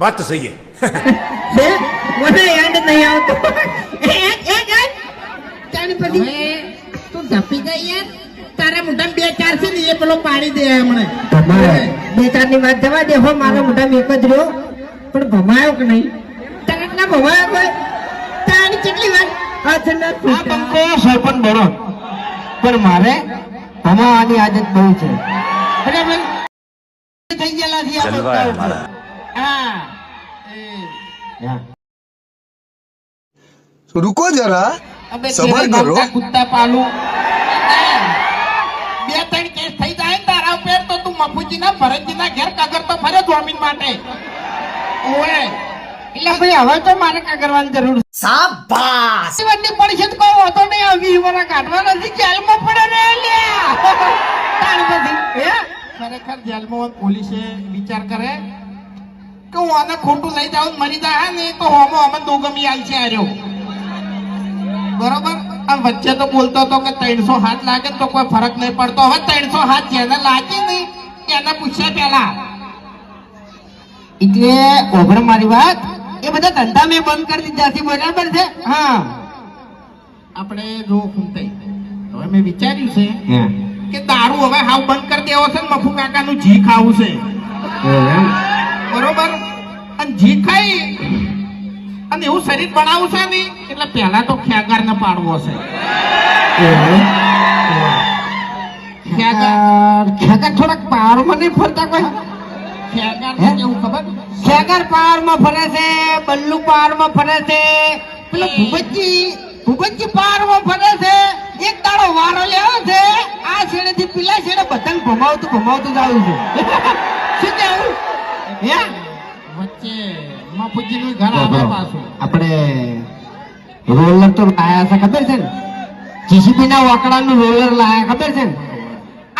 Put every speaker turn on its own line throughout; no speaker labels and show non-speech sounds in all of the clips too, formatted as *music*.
વાત તો
સહી હે.
મને યાદ નહીં આવતો. એક એક એક પછી તું ધપી ગઈ યાર તારા મોઢામાં બે ચાર છે ને એ પેલો પાડી દે હમણે. બે ચારની વાત જવા દે હો મારા મોઢામાં એક જ રહ્યો. પણ ભમાયો કે નહીં? તારે ના ભમાયો કોઈ? તારી કેટલી વાર હાથ ના
આ બંકો સરપંચ બનો પણ મારે ભમાવાની આદત બહુ છે. અરે થઈ ગયેલા છે
હા.
રૂકો
જરા.
સબર કરો.
કુત્તા પાલું. બે ત્રણ કેસ થઈ જાય ને તારા ઉપર તો તું મફુજી ના ભરતજી ના ઘેર કાગર તો ફરે જોમીન માટે. ઓએ એટલે ભાઈ હવે તો મારે કાગરવાની જરૂર
શાબાશ.
જીવનની પરિષદ કોઈ હોતો નહીં આવી મારા કાઢવા નથી જેલમાં પડે ને લ્યા. તાણ બધી. હે? ખરેખર જેલમાં પોલીસે વિચાર કરે. કે હું આને ખોટું લઈ જાઉં મરી જાય ને તો હોમો અમે દો ગમી આલ છે આર્યો બરોબર? આ વચ્ચે તો બોલતો હતો કે ત્રણસો હાથ લાગે તો કોઈ ફરક નહીં પડતો. હવે ત્રણસો હાથ જેને લાગે નહીં એને પૂછ્યા પેલા એટલે ઓભર મારી વાત એ બધા ધંધા મેં બંધ કરી દીધા છે બરાબર છે? હા. આપણે જો ખૂંટાઈ હવે મેં વિચાર્યું છે કે દારૂ હવે હાવ બંધ કરી દેવો છે મફુ કાકાનું જી ખાવું છે. જી ખાઈ અને એવું શરીર બનાવવું છે ને એટલે પહેલા તો ખ્યાગાર ને પાડવો છે. ખ્યાગાર થોડાક પાવરમાં નહીં ફરતા કોઈ? ખ્યાગાર પાવરમાં ફરે છે બલ્લુ પારમાં ફરે છે પેલો ભૂપતજી ભૂપતજી પાવરમાં ફરે છે એક દાડો વારો લેવો છે આ છેડે થી પેલા છેડે બધાને ભમાવતું ભમાવતું જ આવ્યું છે. *laughs* શું કેવું? હે? વચ્ચે ઘર આવે પાછું આપણે રોલર તો લાયા છે ખબર છે ને? જીસીબી ના વાકડાનું રોલર લાયા ખબર છે ને?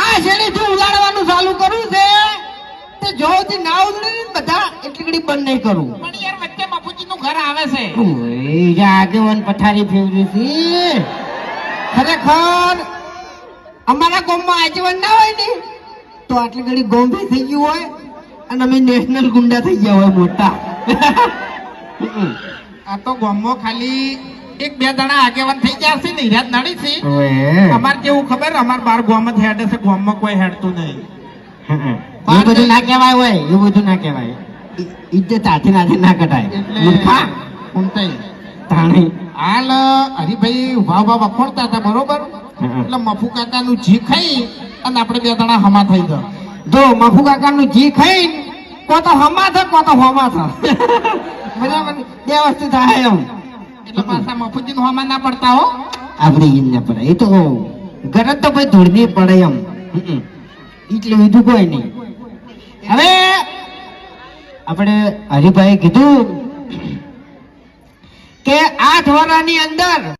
આ ઉલાડવાનું ચાલુ છે. તે જો ના ઉતરે બધા એટલી ઘડી બંધ નહીં કરું. પણ યાર વચ્ચે બાપુજી ઘર આવે છે. આગેવાન પથારી ફેરવી છે. ખરેખર અમારા ગામમાં આગેવાન ના હોય ને તો આટલી ઘડી ગોમ્બે થઈ ગયું હોય અને અમે નેશનલ ગુંડા થઈ ગયા હોય મોટા. *laughs* આ તો ગામમાં ખાલી એક બે જણા આગેવાન થઈ ગયા છે ને હિરાત નડી છે. અમાર કેવું ખબર? અમાર બાર ગામ જ હેડે છે ગામમાં કોઈ હેડતું નહીં.
એ બધું ના કહેવાય હોય એ બધું ના કહેવાય. ઇજ્જત હાથે નાથે ના કટાય મૂર્ખા.
ઊંટાઈ.
તાણી.
હાલ હરિભાઈ ઊભા ઊભા વખોડતા હતા બરોબર? એટલે મફુ કાકા નું જી ખાઈ અને આપણે બે જણા હમા થઈ ગયા.
જો મફુ કાકાનું જી ખાઈ કો તો હમા થા કો તો હોમા થા. બરાબર? બે વસ્તુ થાય એમ.
એટલે પાછા મફુજી નું હમા ના પડતા હો.
આપણે ઈ ના પડે. એ તો ગરજ તો ભાઈ ધૂળની પડે એમ. એટલે બીજું કોઈ નહીં. હવે આપણે હરિભાઈ કીધું કે આઠ વર્ષની અંદર